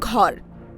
ঘর,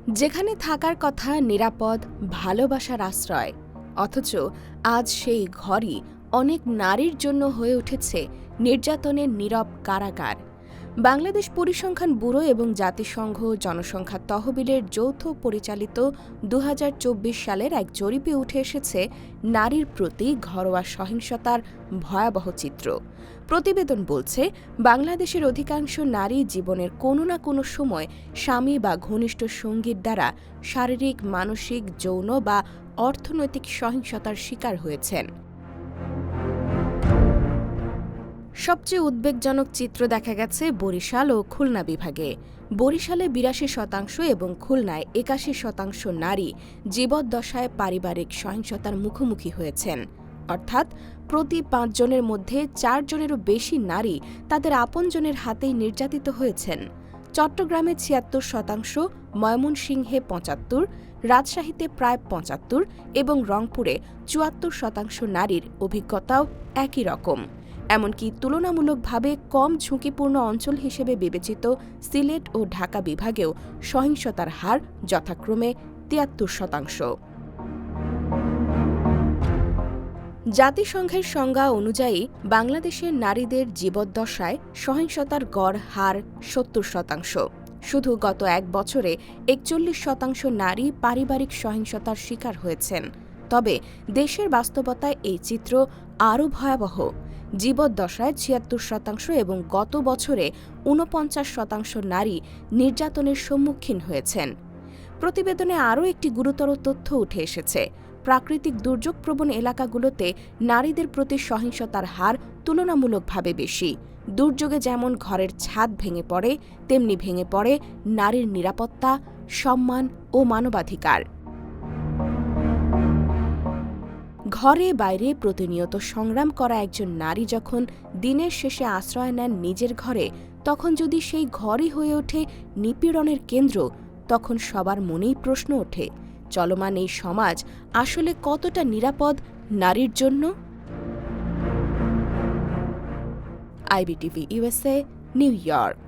যেখানে থাকার কথা নিরাপদ, ভালোবাসার আশ্রয়। অথচ আজ সেই ঘরই অনেক নারীর জন্য হয়ে উঠেছে নির্যাতনের নীরব কারাগার। বাংলাদেশ পরিসংখ্যান ব্যুরো এবং জাতিসংঘ জনসংখ্যা তহবিলের যৌথ পরিচালিত দু হাজার চব্বিশ সালের এক জরিপে উঠে এসেছে নারীর প্রতি ঘরোয়া সহিংসতার ভয়াবহ চিত্র। প্রতিবেদন বলছে, বাংলাদেশের অধিকাংশ নারী জীবনের কোনো না কোনো সময় স্বামী বা ঘনিষ্ঠ সঙ্গীর দ্বারা শারীরিক, মানসিক, যৌন বা অর্থনৈতিক সহিংসতার শিকার হয়েছেন। সবচেয়ে উদ্বেগজনক চিত্র দেখা গেছে বরিশাল ও খুলনা বিভাগে। বরিশালে বিরাশি শতাংশ এবং খুলনায় একাশি শতাংশ নারী জীবদ্দশায় পারিবারিক সহিংসতার মুখোমুখি হয়েছেন। অর্থাৎ প্রতি পাঁচজনের মধ্যে চারজনেরও বেশি নারী তাদের আপনজনের হাতেই নির্যাতিত হয়েছেন। চট্টগ্রামে ছিয়াত্তর শতাংশ, ময়মনসিংহে পঁচাত্তর, রাজশাহীতে প্রায় পঁচাত্তর এবং রংপুরে চুয়াত্তর শতাংশ নারীর অভিজ্ঞতাও একই রকম। এমনকি তুলনামূলকভাবে কম ঝুঁকিপূর্ণ অঞ্চল হিসেবে বিবেচিত সিলেট ও ঢাকা বিভাগেও সহিংসতার হার যথাক্রমে তিয়াত্তর শতাংশ। জাতিসংঘের সংজ্ঞা অনুযায়ী বাংলাদেশের নারীদের জীবদ্দশায় সহিংসতার গড় হার সত্তর শতাংশ। শুধু গত এক বছরে একচল্লিশ শতাংশ নারী পারিবারিক সহিংসতার শিকার হয়েছেন। তবে দেশের বাস্তবতায় এই চিত্র আরও ভয়াবহ। জীবদ্দশায় ছিয়াত্তর শতাংশ এবং গত বছরে ঊনপঞ্চাশ শতাংশ নারী নির্যাতনের সম্মুখীন হয়েছেন। প্রতিবেদনে আরও একটি গুরুতর তথ্য উঠে এসেছে। প্রাকৃতিক দুর্যোগপ্রবণ এলাকাগুলোতে নারীদের প্রতি সহিংসতার হার তুলনামূলকভাবে বেশি। দুর্যোগে যেমন ঘরের ছাদ ভেঙে পড়ে, তেমনি ভেঙে পড়ে নারীর নিরাপত্তা, সম্মান ও মানবাধিকার। ঘরে বাইরে প্রতিনিয়ত সংগ্রাম করা একজন নারী যখন দিনের শেষে আশ্রয় নেন নিজের ঘরে, তখন যদি সেই ঘরই হয়ে ওঠে নিপীড়নের কেন্দ্র, তখন সবার মনেই প্রশ্ন ওঠে, চলমান এই সমাজ আসলে কতটা নিরাপদ নারীর জন্য? IBTV USA New York.